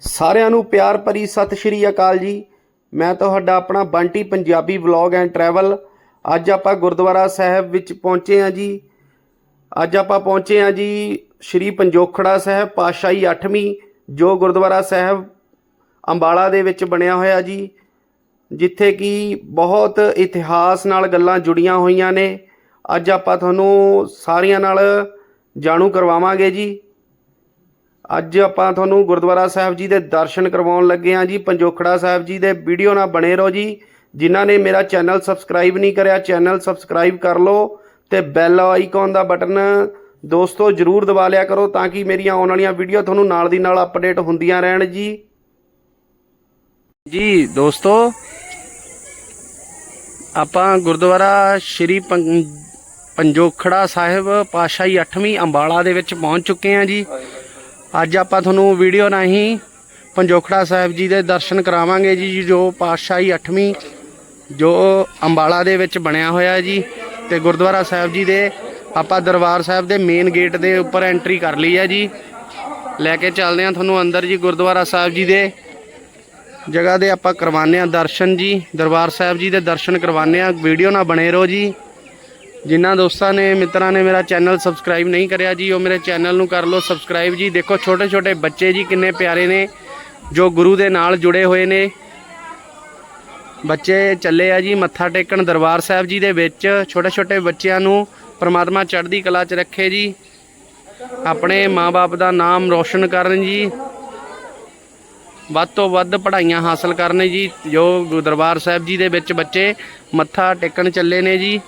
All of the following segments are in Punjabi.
ਸਾਰਿਆਂ ਨੂੰ ਪਿਆਰ ਭਰੀ ਸਤਿ ਸ਼੍ਰੀ ਅਕਾਲ ਜੀ। ਮੈਂ ਤੁਹਾਡਾ ਆਪਣਾ Bunty Punjabi vlog and travel. ਅੱਜ ਆਪਾਂ ਗੁਰਦੁਆਰਾ ਸਾਹਿਬ ਵਿੱਚ ਪਹੁੰਚੇ ਹਾਂ ਜੀ। ਅੱਜ ਆਪਾਂ ਪਹੁੰਚੇ ਹਾਂ ਜੀ ਸ਼੍ਰੀ ਪੰਜੋਖੜਾ ਸਾਹਿਬ ਪਾਤਸ਼ਾਹੀ 8ਵੀਂ ਜੋ ਗੁਰਦੁਆਰਾ ਸਾਹਿਬ ਅੰਬਾਲਾ ਦੇ ਵਿੱਚ ਬਣਿਆ ਹੋਇਆ ਜੀ। ਜਿੱਥੇ ਕਿ ਬਹੁਤ ਇਤਿਹਾਸ ਨਾਲ ਗੱਲਾਂ ਜੁੜੀਆਂ ਹੋਈਆਂ ਨੇ। ਅੱਜ ਆਪਾਂ ਤੁਹਾਨੂੰ ਸਾਰਿਆਂ ਨਾਲ ਜਾਣੂ ਕਰਵਾਵਾਂਗੇ ਜੀ। ਅੱਜ ਆਪਾਂ ਤੁਹਾਨੂੰ ਗੁਰਦੁਆਰਾ ਸਾਹਿਬ ਜੀ ਦੇ ਦਰਸ਼ਨ ਕਰਵਾਉਣ ਲੱਗੇ ਹਾਂ ਜੀ, ਪੰਜੋਖੜਾ ਸਾਹਿਬ ਜੀ ਦੇ ਵੀਡੀਓ ਨਾਲ ਬਣੇ ਰਹੋ ਜੀ। ਜਿਨ੍ਹਾਂ ਨੇ ਮੇਰਾ ਚੈਨਲ ਸਬਸਕ੍ਰਾਈਬ ਨਹੀਂ ਕਰਿਆ, ਚੈਨਲ ਸਬਸਕ੍ਰਾਈਬ ਕਰ ਲਓ ਤੇ ਬੈਲ ਆਈਕਨ ਦਾ ਬਟਨ ਦੋਸਤੋ ਜਰੂਰ ਦਬਾ ਲਿਆ ਕਰੋ ਤਾਂ ਕਿ ਮੇਰੀਆਂ ਆਉਣ ਵਾਲੀਆਂ ਵੀਡੀਓ ਤੁਹਾਨੂੰ ਨਾਲ ਦੀ ਨਾਲ ਅਪਡੇਟ ਹੁੰਦੀਆਂ ਰਹਿਣ ਜੀ। ਜੀ ਦੋਸਤੋ, ਆਪਾਂ ਗੁਰਦੁਆਰਾ ਸ਼੍ਰੀ ਪੰ- ਪੰਜੋਖੜਾ ਸਾਹਿਬ ਪਾਤਸ਼ਾਹੀ 8ਵੀਂ ਅੰਬਾਲਾ ਦੇ ਵਿੱਚ ਪਹੁੰਚ ਚੁੱਕੇ ਹਾਂ ਜੀ। ਅੱਜ ਆਪਾਂ ਤੁਹਾਨੂੰ ਵੀਡੀਓ ਰਾਹੀਂ ਪੰਜੋਖੜਾ ਸਾਹਿਬ ਜੀ ਦੇ ਦਰਸ਼ਨ ਕਰਾਵਾਂਗੇ ਜੀ, ਜੋ ਪਾਤਸ਼ਾਹੀ 8ਵੀਂ ਜੋ ਅੰਬਾਲਾ ਦੇ ਵਿੱਚ ਬਣਿਆ ਹੋਇਆ ਜੀ। ਤੇ ਗੁਰਦੁਆਰਾ ਸਾਹਿਬ ਜੀ ਦੇ, ਆਪਾਂ ਦਰਬਾਰ ਸਾਹਿਬ ਦੇ ਮੇਨ ਗੇਟ ਦੇ ਉੱਪਰ ਐਂਟਰੀ ਕਰ ਲਈ ਹੈ ਜੀ। ਲੈ ਕੇ ਚੱਲਦੇ ਹਾਂ ਤੁਹਾਨੂੰ ਅੰਦਰ ਜੀ ਗੁਰਦੁਆਰਾ ਸਾਹਿਬ ਜੀ ਦੇ। ਜਗ੍ਹਾ ਦੇ ਆਪਾਂ ਕਰਵਾਉਂਦੇ ਆ ਦਰਸ਼ਨ ਜੀ। ਦਰਬਾਰ ਸਾਹਿਬ ਜੀ ਦੇ ਦਰਸ਼ਨ ਕਰਵਾਉਂਦੇ ਆ ਵੀਡੀਓ ਨਾਲ ਬਣੇ ਰਹੋ ਜੀ। ਜਿਨ੍ਹਾਂ ਦੋਸਤਾਂ ਨੇ, ਮਿੱਤਰਾਂ ਨੇ ਮੇਰਾ ਚੈਨਲ ਸਬਸਕ੍ਰਾਈਬ ਨਹੀਂ ਕਰਿਆ ਜੀ, ਉਹ ਮੇਰੇ ਚੈਨਲ ਨੂੰ ਕਰ ਲਓ ਸਬਸਕ੍ਰਾਈਬ ਜੀ। ਦੇਖੋ ਛੋਟੇ ਛੋਟੇ ਬੱਚੇ ਜੀ ਕਿੰਨੇ ਪਿਆਰੇ ਨੇ, ਜੋ ਗੁਰੂ ਦੇ ਨਾਲ ਜੁੜੇ ਹੋਏ ਨੇ। ਬੱਚੇ ਚੱਲੇ ਆ ਜੀ ਮੱਥਾ ਟੇਕਣ ਦਰਬਾਰ ਸਾਹਿਬ ਜੀ ਦੇ ਵਿੱਚ। ਛੋਟੇ ਛੋਟੇ ਬੱਚਿਆਂ ਨੂੰ ਪ੍ਰਮਾਤਮਾ ਚੜ੍ਹਦੀ ਕਲਾ 'ਚ ਰੱਖੇ ਜੀ। ਆਪਣੇ ਮਾਪੇ ਦਾ ਨਾਮ ਰੋਸ਼ਨ ਕਰਨ ਜੀ। ਵੱਧ ਤੋਂ ਵੱਧ ਪੜ੍ਹਾਈਆਂ ਹਾਸਲ ਕਰਨ ਜੀ, ਜੋ ਦਰਬਾਰ ਸਾਹਿਬ ਜੀ ਦੇ ਵਿੱਚ ਬੱਚੇ ਮੱਥਾ ਟੇਕਣ ਚੱਲੇ ਨੇ ਜੀ।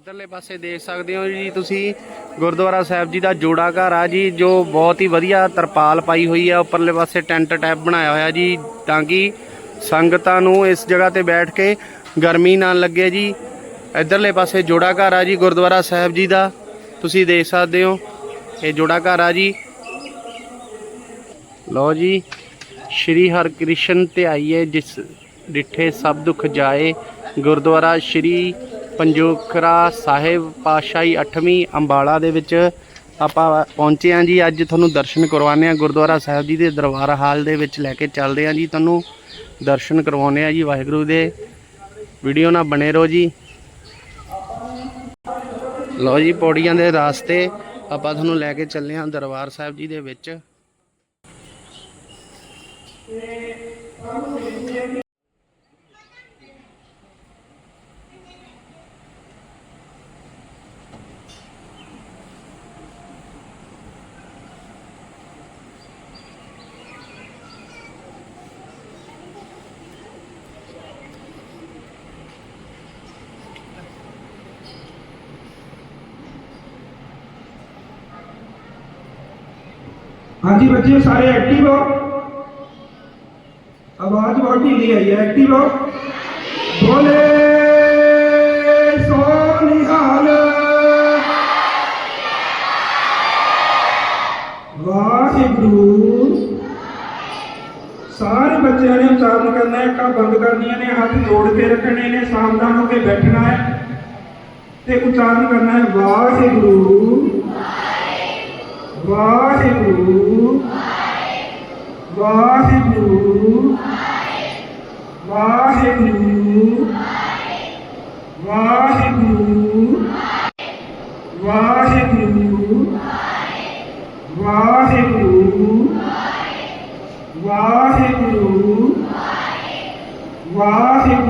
ਇਧਰਲੇ ਪਾਸੇ ਦੇਖ ਸਕਦੇ ਹੋ ਜੀ, ਤੁਸੀਂ ਗੁਰਦੁਆਰਾ ਸਾਹਿਬ ਜੀ ਦਾ ਜੋੜਾ ਘਰ ਆ ਜੀ, ਜੋ ਬਹੁਤ ਹੀ ਵਧੀਆ ਤਰਪਾਲ ਪਾਈ ਹੋਈ ਆ, ਉੱਪਰਲੇ ਪਾਸੇ ਟੈਂਟ ਟੈਪ ਬਣਾਇਆ ਹੋਇਆ ਜੀ, ਤਾਂ ਕਿ ਸੰਗਤਾਂ ਨੂੰ ਇਸ ਜਗ੍ਹਾ ਤੇ ਬੈਠ ਕੇ ਗਰਮੀ ਨਾ ਲੱਗੇ ਜੀ। ਇਧਰਲੇ ਪਾਸੇ ਜੋੜਾ ਘਰ ਆ ਜੀ, ਗੁਰਦੁਆਰਾ ਸਾਹਿਬ ਜੀ ਦਾ, ਤੁਸੀਂ ਦੇਖ ਸਕਦੇ ਹੋ, ਇਹ ਜੋੜਾ ਘਰ ਆ ਜੀ। ਲਓ ਜੀ, ਸ਼੍ਰੀ ਹਰਿਕ੍ਰਿਸ਼ਨ ਤੇ ਆਈਏ ਜਿਸ ਡਿੱਠੇ ਸਭ ਦੁੱਖ ਜਾਏ, ਗੁਰਦੁਆਰਾ ਸ਼੍ਰੀ ਪੰਜੋਖਰਾ ਸਾਹਿਬ ਪਾਤਸ਼ਾਹੀ 8ਵੀਂ ਅੰਬਾਲਾ ਦੇ ਵਿੱਚ ਆਪਾਂ ਪਹੁੰਚੇ ਹਾਂ ਜੀ। ਅੱਜ ਤੁਹਾਨੂੰ ਦਰਸ਼ਨ ਕਰਵਾਉਂਦੇ ਹਾਂ। ਗੁਰਦੁਆਰਾ ਸਾਹਿਬ ਜੀ ਦੇ ਦਰਬਾਰ ਹਾਲ ਦੇ ਵਿੱਚ ਲੈ ਕੇ ਚੱਲਦੇ ਹਾਂ ਜੀ। ਤੁਹਾਨੂੰ ਦਰਸ਼ਨ ਕਰਵਾਉਂਦੇ ਹਾਂ ਜੀ ਵਾਹਿਗੁਰੂ ਦੇ। ਵੀਡੀਓ ਨਾਲ ਬਣੇ ਰਹੋ ਜੀ। ਲਓ ਜੀ, ਪੌੜੀਆਂ ਦੇ ਰਾਸਤੇ ਆਪਾਂ ਤੁਹਾਨੂੰ ਲੈ ਕੇ ਚੱਲੇ ਹਾਂ ਦਰਬਾਰ ਸਾਹਿਬ ਜੀ ਦੇ ਵਿੱਚ। हाँ जी बच्चे सारे एक्टिव हो? आवाज़ बहुत ढीली आई है एक्टिव हो? बोले सारे बच्चों ने उच्चारण करना है अखा बंद करनी ने, हाथ जोड़ के रखने ने, सावधान होकर बैठना है उच्चारण करना है, वाहिगुरु। ਕਰਨਾ ਹੈ ਵਾਹਿਗੁਰੂ ਵਾਹਿਗੁਰੂ ਵਾਹਿਗੁਰੂ ਵਾਹਿਗੁਰੂ ਵਾਹਿਗੁਰੂ ਵਾਹਿਗੁਰੂ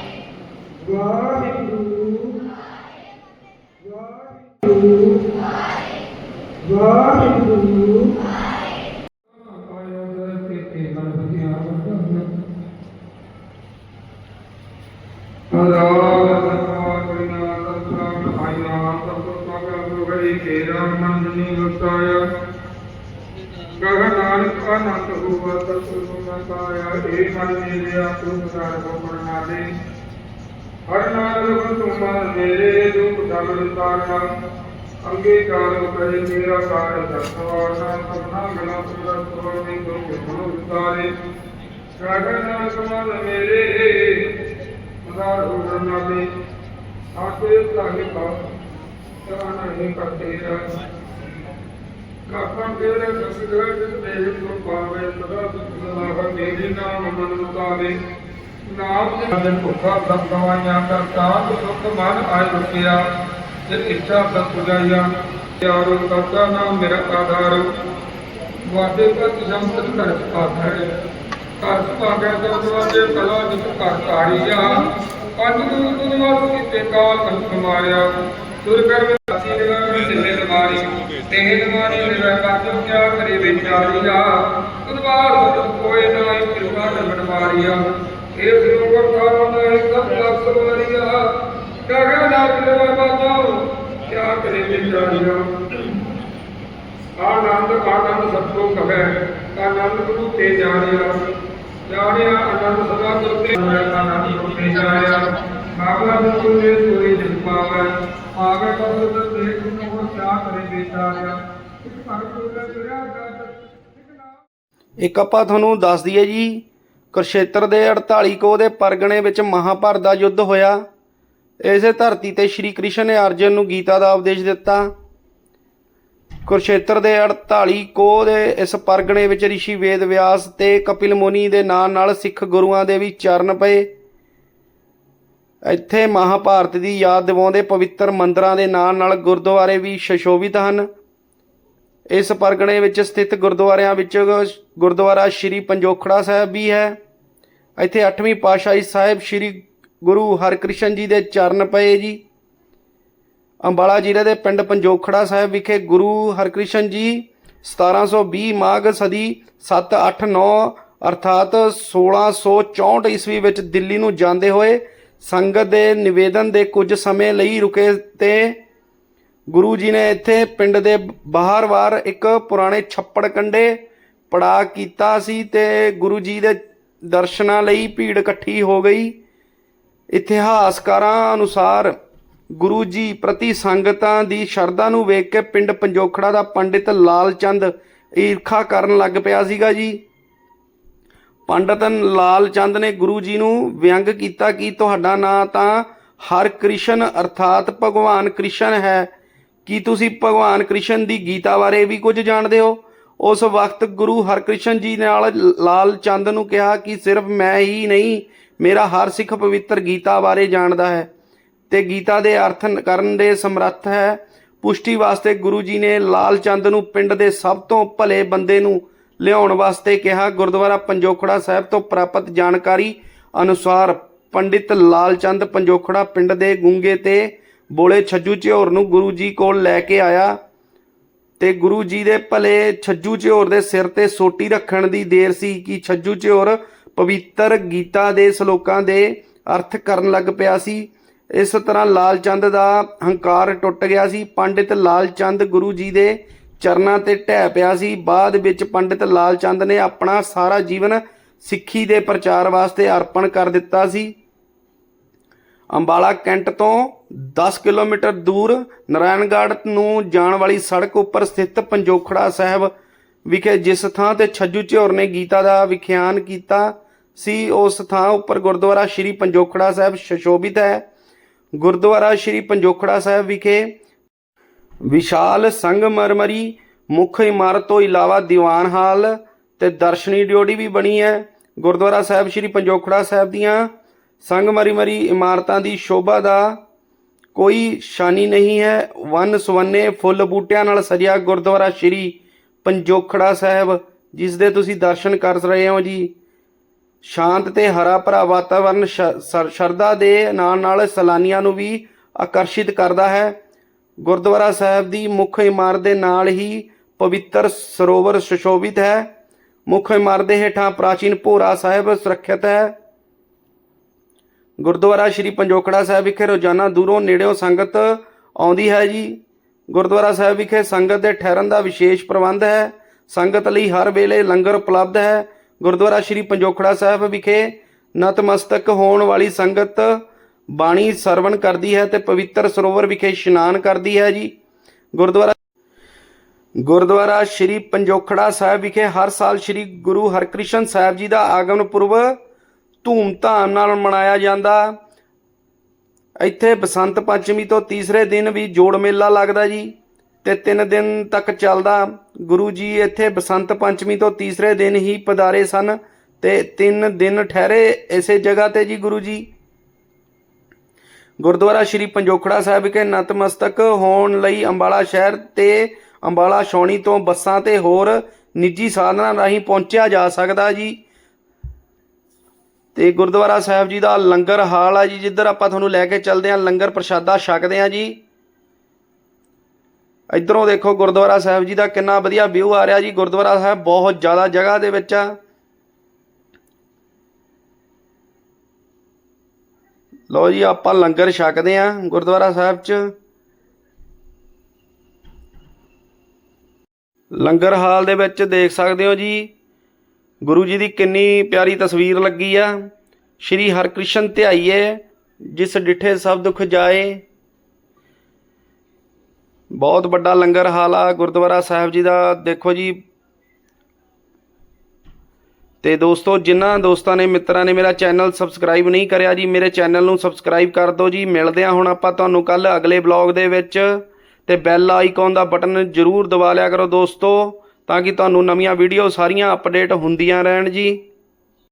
ਵਾਹਿਗੁਰੂ ਵਾਹਿਗੁਰੂ ਆਇਆ ਕਹ ਨਾਨਕ ਅਨੰਤ ਹੋਵਾ ਸਤਿਗੁਰੂ ਨਾ ਏ ਮਨ ਮੇਰੇ ਆਪੂ ਸਾਰ ਕੋ ਪਰਨਾ ਹਰ ਨਾਮ ਰੂਪ ਤੁਮਾਰ ਮੇਰੇ ਦੁਖ ਦਰਦ ਤਾਰਨਾ ਅੰਗੀਕਾਰ ਕਰੇ ਮੇਰਾ ਕਾਰ ਦਸਵਾਰਨਾ ਸਭਨਾ ਗਲਾ ਸੁਰ ਸੁਰ ਦੇ ਦੁਖ ਮਨੁ ਵਿਸਾਰੇ ਕਹ ਨਾਨਕ ਮਨ ਮੇਰੇ ਮਦਾਰ ਹੋ ਨਾਲੇ ਆਕੇ ਲਾਗੇ ਪਾ ਕਰਾਣਾ ਨਹੀਂ ਕਰਤੇ ਕਾਪਾਂ ਤੇਰੇ ਸਤਿਗੁਰ ਜਿਸ ਦੇਹ ਤੋਂ ਪਾਵੇ, ਸਦਾ ਸਲਾਹ ਤੇਰੇ ਨਾਮ ਮਨ ਮੁਕਾਵੇ ਨਾਮ ਦੇ ਭੁੱਖਾ ਸਭ ਦਵਾਈਆਂ ਕਰਤਾ ਸੁਖ ਮਨ ਆਇ ਰੁਕਿਆ ਤੇ ਇੱਛਾ ਸਤ ਪੁਜਾਈਆ। ਯਾਰੋ ਕਰਤਾ ਨਾਮ ਮੇਰਾ ਆਧਾਰ। ਵਾਦੇ ਪਤ ਸੰਪਤ ਕਰ ਆਧਾਰ। ਕਰ ਭਾਗਿਆ ਜੋ ਦਵਾਦੇ ਕਲਾ ਜਿਤ ਘਰ ਕਾੜੀਆ ਪੰਜ ਗੁਰੂ ਤੁਨਵਾਸ ਕੀਤੇ ਕਾਲ ਕੰਠ ਮਾਰਿਆ। ਸੁਰ ਕਰ ਵਿਸਾਸੀ ਨਿਗਾ ਢਿੱਲੇ ਦਵਾਰੀ ਤੇਹ ਦਵਾਰੀ ਨਿਗਾ ਕਾਜੋ ਕਿਆ ਕਰੇ ਵਿਚਾਰੀਆ ਤੁਨਵਾਸ ਸਤ ਕੋਏ ਨਾਈ ਕਿਰਪਾ ਨਮਨ ਮਾਰੀਆ ਇਹ ਸਰੋਵਰ ਦਾ ਸਭ ਲਖ ਸਵਾਰੀਆ ਕਗਾ ਨਾ ਕਿਰਪਾ ਬਾਜੋ ਕਿਆ ਕਰੇ ਵਿਚਾਰੀਆ ਆਨੰਦ ਆਨੰਦ ਸਭ ਕੋ ਕਹੈ ਆਨੰਦ ਗੁਰੂ ਤੇ ਜਾਣਿਆ ਜਾਣਿਆ ਆਨੰਦ ਸਦਾ ਤੁਰਤੇ ਆਨੰਦ ਗੁਰੂ ਤੇ ਜਾਣਿਆ ਬਾਬਾ ਗੁਰੂ ਦੇ ਸੋਈ ਦਿਨ ਪਾਵੈ ਆਵੇ ਕਬਰ ਤੇ ਦੇਖ ਕਿਆ ਕਰੇ ਵਿਚਾਰਿਆ ਇੱਕ ਭਗਤ ਦਾ ਕਿਰਿਆ ਇੱਕ ਆਪਾਂ ਤੁਹਾਨੂੰ ਦੱਸ ਦਈਏ ਜੀ ਕੁਰਸ਼ੇਤਰ ਦੇ 48 ਕੋਹ ਦੇ ਪਰਗਣੇ ਵਿੱਚ ਮਹਾਭਾਰਤ ਦਾ ਯੁੱਧ ਹੋਇਆ। ਇਸੇ ਧਰਤੀ ਤੇ ਸ਼੍ਰੀ ਕ੍ਰਿਸ਼ਨ ਨੇ ਅਰਜਨ ਨੂੰ ਗੀਤਾ ਦਾ ਉਪਦੇਸ਼ ਦਿੱਤਾ। ਕੁਰਸ਼ੇਤਰ ਦੇ 48 ਕੋਹ ਦੇ ਇਸ ਪਰਗਣੇ ਵਿੱਚ ਰਿਸ਼ੀ ਵੇਦ ਵਿਆਸ ਤੇ ਕਪਿਲ ਮੁਨੀ ਦੇ ਨਾਂ ਨਾਲ ਸਿੱਖ ਗੁਰੂਆਂ ਦੇ ਵੀ ਚਰਨ ਪਏ। ਇੱਥੇ ਮਹਾਭਾਰਤ ਦੀ ਯਾਦ ਦਿਵਾਉਂਦੇ ਪਵਿੱਤਰ ਮੰਦਰਾਂ ਦੇ ਨਾਂ ਨਾਲ ਗੁਰਦੁਆਰੇ ਵੀ ਸ਼ਸ਼ੋਭਿਤ ਹਨ। ਇਸ ਪਰਗਣੇ ਵਿੱਚ ਸਥਿਤ ਗੁਰਦੁਆਰਿਆਂ ਵਿੱਚ ਗੁਰਦੁਆਰਾ ਸ਼੍ਰੀ ਪੰਜੋਖੜਾ ਸਾਹਿਬ ਵੀ ਹੈ। ਇੱਥੇ 8ਵੀਂ ਪਾਤਸ਼ਾਹੀ ਸਾਹਿਬ ਸ਼੍ਰੀ ਗੁਰੂ ਹਰਕ੍ਰਿਸ਼ਨ ਜੀ ਦੇ ਚਰਨ ਪਏ ਜੀ। ਅੰਬਾਲਾ ਜ਼ਿਲ੍ਹੇ ਦੇ ਪਿੰਡ ਪੰਜੋਖੜਾ ਸਾਹਿਬ ਵਿਖੇ ਗੁਰੂ ਹਰਕ੍ਰਿਸ਼ਨ ਜੀ 1720 ਮਾਘ ਸਦੀ 789 ਅਰਥਾਤ 1664 ਈਸਵੀ ਵਿੱਚ ਦਿੱਲੀ ਨੂੰ ਜਾਂਦੇ ਹੋਏ ਸੰਗਤ ਦੇ ਨਿਵੇਦਨ ਦੇ ਕੁਝ ਸਮੇਂ ਲਈ ਰੁਕੇ ਤੇ ਗੁਰੂ ਜੀ ਨੇ ਇੱਥੇ ਪਿੰਡ ਦੇ ਬਾਹਰ ਵਾਰ ਇੱਕ ਪੁਰਾਣੇ ਛੱਪੜ ਕੰਡੇ ਪੜਾ ਕੀਤਾ ਸੀ ਤੇ ਗੁਰੂ ਜੀ ਦੇ ਦਰਸ਼ਨਾਂ ਲਈ ਭੀੜ ਇਕੱਠੀ ਹੋ ਗਈ। ਇਤਿਹਾਸਕਾਰਾਂ ਅਨੁਸਾਰ ਗੁਰੂ ਜੀ ਪ੍ਰਤੀ ਸੰਗਤਾਂ ਦੀ ਸ਼ਰਧਾ ਨੂੰ ਵੇਖ ਕੇ ਪਿੰਡ ਪੰਜੋਖੜਾ ਦਾ ਪੰਡਿਤ ਲਾਲ ਚੰਦ ਈਰਖਾ ਕਰਨ ਲੱਗ ਪਿਆ ਸੀਗਾ ਜੀ। ਪੰਡਤ ਲਾਲ ਚੰਦ ਨੇ ਗੁਰੂ ਜੀ ਨੂੰ ਵਿਅੰਗ ਕੀਤਾ ਕਿ ਤੁਹਾਡਾ ਨਾਂ ਤਾਂ ਹਰ ਕ੍ਰਿਸ਼ਨ ਅਰਥਾਤ ਭਗਵਾਨ ਕ੍ਰਿਸ਼ਨ ਹੈ। ਕੀ ਤੁਸੀਂ ਭਗਵਾਨ ਕ੍ਰਿਸ਼ਨ ਦੀ ਗੀਤਾ ਬਾਰੇ ਵੀ ਕੁਝ ਜਾਣਦੇ ਹੋ? ਉਸ ਵਕਤ ਗੁਰੂ ਹਰਕ੍ਰਿਸ਼ਨ ਜੀ ਨਾਲ ਲਾਲ ਚੰਦ ਨੂੰ ਕਿਹਾ ਕਿ ਸਿਰਫ ਮੈਂ ਹੀ ਨਹੀਂ, ਮੇਰਾ ਹਰ ਸਿੱਖ ਪਵਿੱਤਰ ਗੀਤਾ ਬਾਰੇ ਜਾਣਦਾ ਹੈ। ਤੇ ਗੀਤਾ ਦੇ ਅਰਥ ਕਰਨ ਦੇ ਸਮਰੱਥ ਹੈ। ਪੁਸ਼ਟੀ ਵਾਸਤੇ ਗੁਰੂ ਜੀ ਨੇ ਲਾਲ ਚੰਦ ਨੂੰ ਪਿੰਡ ਦੇ ਸਭ ਤੋਂ ਭਲੇ ਬੰਦੇ ਨੂੰ ਲਿਆਉਣ ਵਾਸਤੇ ਕਿਹਾ। ਗੁਰਦੁਆਰਾ ਪੰਜੋਖੜਾ ਸਾਹਿਬ ਤੋਂ ਪ੍ਰਾਪਤ ਜਾਣਕਾਰੀ ਅਨੁਸਾਰ ਪੰਡਿਤ ਲਾਲ ਚੰਦ ਪੰਜੋਖੜਾ ਪਿੰਡ ਦੇ ਗੁੰਗੇ ਤੇ ਬੋਲੇ ਛੱਜੂ ਝਿਓਰ ਨੂੰ ਗੁਰੂ ਜੀ ਕੋਲ ਲੈ ਕੇ ਆਇਆ ਤੇ ਗੁਰੂ ਜੀ ਦੇ ਭਲੇ ਛੱਜੂ ਝਿਓਰ ਦੇ ਸਿਰ ਤੇ ਸੋਟੀ ਰੱਖਣ ਦੀ ਦੇਰ ਸੀ ਕਿ ਛੱਜੂ ਝਿਓਰ ਪਵਿੱਤਰ ਗੀਤਾ ਦੇ ਸ਼ਲੋਕਾਂ ਦੇ ਅਰਥ ਕਰਨ ਲੱਗ ਪਿਆ ਸੀ। ਇਸ ਤਰ੍ਹਾਂ ਲਾਲ ਚੰਦ ਦਾ ਹੰਕਾਰ ਟੁੱਟ ਗਿਆ ਸੀ। ਪੰਡਿਤ ਲਾਲ ਚੰਦ ਗੁਰੂ ਜੀ ਦੇ ਚਰਨਾਂ ਤੇ ਢਹਿ ਪਿਆ ਸੀ। ਬਾਅਦ ਵਿੱਚ ਪੰਡਿਤ ਲਾਲ ਚੰਦ ਨੇ ਆਪਣਾ ਸਾਰਾ ਜੀਵਨ ਸਿੱਖੀ ਦੇ ਪ੍ਰਚਾਰ ਵਾਸਤੇ ਅਰਪਣ ਕਰ ਦਿੱਤਾ ਸੀ। ਅੰਬਾਲਾ ਕੈਂਟ ਤੋਂ 10 ਕਿਲੋਮੀਟਰ ਦੂਰ ਨਰਾਇਣਗੜ੍ਹ ਨੂੰ ਜਾਣ ਵਾਲੀ ਸੜਕ ਉੱਪਰ ਸਥਿਤ ਪੰਜੋਖੜਾ ਸਾਹਿਬ ਵਿਖੇ ਜਿਸ ਥਾਂ ਤੇ ਛੱਜੂ ਝਿਓਰ ਨੇ ਗੀਤਾ ਦਾ ਵਿਖਿਆਨ ਕੀਤਾ ਸੀ, ਉਸ ਥਾਂ ਉੱਪਰ ਗੁਰਦੁਆਰਾ ਸ਼੍ਰੀ ਪੰਜੋਖੜਾ ਸਾਹਿਬ ਸ਼ਸ਼ੋਭਿਤ ਹੈ। ਗੁਰਦੁਆਰਾ ਸ਼੍ਰੀ ਪੰਜੋਖੜਾ ਸਾਹਿਬ ਵਿਖੇ ਵਿਸ਼ਾਲ ਸੰਗਮਰਮਰੀ ਮੁੱਖ ਇਮਾਰਤ ਤੋਂ ਇਲਾਵਾ ਦੀਵਾਨ ਹਾਲ ਤੇ ਦਰਸ਼ਨੀ ਡਿਓੜੀ ਵੀ ਬਣੀ ਹੈ। ਗੁਰਦੁਆਰਾ ਸਾਹਿਬ ਸ਼੍ਰੀ ਪੰਜੋਖੜਾ ਸਾਹਿਬ ਦੀਆਂ ਸੰਗਮਰਮਰੀ ਇਮਾਰਤਾਂ ਦੀ ਸ਼ੋਭਾ ਦਾ ਕੋਈ ਸ਼ਾਨੀ ਨਹੀਂ ਹੈ। ਵਨ ਸਵੰਨੇ ਫੁੱਲ ਬੂਟਿਆਂ ਨਾਲ ਸਜਿਆ ਗੁਰਦੁਆਰਾ ਸ਼੍ਰੀ ਪੰਜੋਖੜਾ ਸਾਹਿਬ, ਜਿਸ ਦੇ ਤੁਸੀਂ ਦਰਸ਼ਨ ਕਰ ਰਹੇ ਹੋ ਜੀ। ਸ਼ਾਂਤ ਤੇ ਹਰਾ ਭਰਾ ਵਾਤਾਵਰਨ ਸ਼- ਸ਼- ਸ਼ਰਧਾ ਦੇ ਨਾਲ ਨਾਲ ਸੈਲਾਨੀਆਂ ਨੂੰ ਵੀ ਆਕਰਸ਼ਿਤ ਕਰਦਾ ਹੈ। ਗੁਰਦੁਆਰਾ ਸਾਹਿਬ ਦੀ ਮੁੱਖ ਇਮਾਰਤ ਦੇ ਨਾਲ ਹੀ ਪਵਿੱਤਰ ਸਰੋਵਰ ਸੁਸ਼ੋਭਿਤ ਹੈ। ਮੁੱਖ ਇਮਾਰਤ ਦੇ ਹੇਠਾਂ ਪ੍ਰਾਚੀਨ ਭੋਰਾ ਸਾਹਿਬ ਸੁਰੱਖਿਅਤ ਹੈ। ਗੁਰਦੁਆਰਾ ਸ਼੍ਰੀ ਪੰਜੋਖੜਾ ਸਾਹਿਬ ਵਿਖੇ ਰੋਜ਼ਾਨਾ ਦੂਰੋਂ ਨੇੜਿਓਂ ਸੰਗਤ ਆਉਂਦੀ ਹੈ ਜੀ। ਗੁਰਦੁਆਰਾ ਸਾਹਿਬ ਵਿਖੇ ਸੰਗਤ ਦੇ ਠਹਿਰਨ ਦਾ ਵਿਸ਼ੇਸ਼ ਪ੍ਰਬੰਧ ਹੈ। ਸੰਗਤ ਲਈ ਹਰ ਵੇਲੇ ਲੰਗਰ ਉਪਲਬਧ ਹੈ। ਗੁਰਦੁਆਰਾ ਸ਼੍ਰੀ ਪੰਜੋਖੜਾ ਸਾਹਿਬ ਵਿਖੇ ਨਤਮਸਤਕ ਹੋਣ ਵਾਲੀ ਸੰਗਤ ਬਾਣੀ ਸਰਵਣ ਕਰਦੀ ਹੈ ਤੇ ਪਵਿੱਤਰ ਸਰੋਵਰ ਵਿਖੇ ਇਸ਼ਨਾਨ ਕਰਦੀ ਹੈ ਜੀ। ਗੁਰਦੁਆਰਾ ਗੁਰਦੁਆਰਾ ਸ਼੍ਰੀ ਪੰਜੋਖੜਾ ਸਾਹਿਬ ਵਿਖੇ ਹਰ ਸਾਲ ਸ਼੍ਰੀ ਗੁਰੂ ਹਰਕ੍ਰਿਸ਼ਨ ਸਾਹਿਬ ਜੀ ਦਾ ਆਗਮਨ ਪੁਰਬ ਧੂਮਧਾਮ ਨਾਲ ਮਨਾਇਆ ਜਾਂਦਾ। ਇੱਥੇ ਬਸੰਤ ਪੰਚਮੀ ਤੋਂ ਤੀਸਰੇ ਦਿਨ ਵੀ ਜੋੜ ਮੇਲਾ ਲੱਗਦਾ ਜੀ। ਤੇ 3 ਦਿਨ ਤੱਕ ਚੱਲਦਾ। ਗੁਰੂ ਜੀ ਇੱਥੇ ਬਸੰਤ ਪੰਚਮੀ ਤੋਂ ਤੀਸਰੇ ਦਿਨ ਹੀ ਪਧਾਰੇ ਸਨ ਤੇ 3 ਦਿਨ ਠਹਿਰੇ ਇਸੇ ਜਗ੍ਹਾ ਤੇ ਜੀ ਗੁਰੂ ਜੀ। ਗੁਰਦੁਆਰਾ ਸ਼੍ਰੀ ਪੰਜੋਖੜਾ ਸਾਹਿਬ ਵਿਖੇ ਨਤਮਸਤਕ ਹੋਣ ਲਈ ਅੰਬਾਲਾ ਸ਼ਹਿਰ ਤੇ ਅੰਬਾਲਾ ਛਾਉਣੀ ਤੋਂ ਬੱਸਾਂ ਤੇ ਹੋਰ ਨਿੱਜੀ ਸਾਧਨਾਂ ਰਾਹੀਂ ਪਹੁੰਚਿਆ ਜਾ ਸਕਦਾ ਜੀ। ਤੇ ਗੁਰਦੁਆਰਾ ਸਾਹਿਬ ਜੀ ਦਾ ਲੰਗਰ ਹਾਲ ਆ ਜੀ, ਜਿੱਧਰ ਆਪਾਂ ਤੁਹਾਨੂੰ ਲੈ ਕੇ ਚੱਲਦੇ ਆਂ ਲੰਗਰ ਪ੍ਰਸ਼ਾਦਾ ਛਕਦੇ ਆਂ ਜੀ। ਇਧਰੋਂ ਦੇਖੋ ਗੁਰਦੁਆਰਾ ਸਾਹਿਬ ਜੀ ਦਾ ਕਿੰਨਾ ਵਧੀਆ ਵਿਊ ਆ ਰਿਹਾ ਜੀ। ਗੁਰਦੁਆਰਾ ਸਾਹਿਬ ਬਹੁਤ ਜ਼ਿਆਦਾ ਜਗ੍ਹਾ ਦੇ ਵਿੱਚ ਆ। ਲਓ ਜੀ, ਆਪਾਂ ਲੰਗਰ ਛਕਦੇ ਆਂ ਗੁਰਦੁਆਰਾ ਸਾਹਿਬ 'ਚ। ਲੰਗਰ ਹਾਲ ਦੇ ਵਿੱਚ ਦੇਖ ਸਕਦੇ ਹੋ ਜੀ। ਗੁਰੂ ਜੀ ਦੀ ਕਿੰਨੀ ਪਿਆਰੀ ਤਸਵੀਰ ਲੱਗੀ ਆ। ਸ਼੍ਰੀ ਹਰਕ੍ਰਿਸ਼ਨ ਧਿਆਈਏ, ਜਿਸ ਡਿਠੇ ਸਭ ਦੁੱਖ ਜਾਏ। ਬਹੁਤ ਵੱਡਾ ਲੰਗਰ ਹਾਲ ਆ ਗੁਰਦੁਆਰਾ ਸਾਹਿਬ ਜੀ ਦਾ, ਦੇਖੋ ਜੀ। ਤੇ ਦੋਸਤੋ, ਜਿਨ੍ਹਾਂ ਦੋਸਤਾਂ ਨੇ, ਮਿੱਤਰਾਂ ਨੇ ਮੇਰਾ ਚੈਨਲ ਸਬਸਕ੍ਰਾਈਬ ਨਹੀਂ ਕਰਿਆ ਜੀ, ਮੇਰੇ ਚੈਨਲ ਨੂੰ ਸਬਸਕ੍ਰਾਈਬ ਕਰ ਦਿਓ ਜੀ। ਮਿਲਦੇ ਆ ਹੁਣ ਆਪਾਂ ਤੁਹਾਨੂੰ ਕੱਲ ਅਗਲੇ ਬਲੌਗ ਦੇ ਵਿੱਚ। ਤੇ ਬੈਲ ਆਈਕਨ ਦਾ ਬਟਨ ਜ਼ਰੂਰ ਦਬਾ ਲਿਆ ਕਰੋ ਦੋਸਤੋ। ਤਾਂ ਕਿ ਤੁਹਾਨੂੰ ਨਵੀਆਂ ਵੀਡੀਓ ਸਾਰੀਆਂ ਅਪਡੇਟ ਹੁੰਦੀਆਂ ਰਹਿਣ ਜੀ।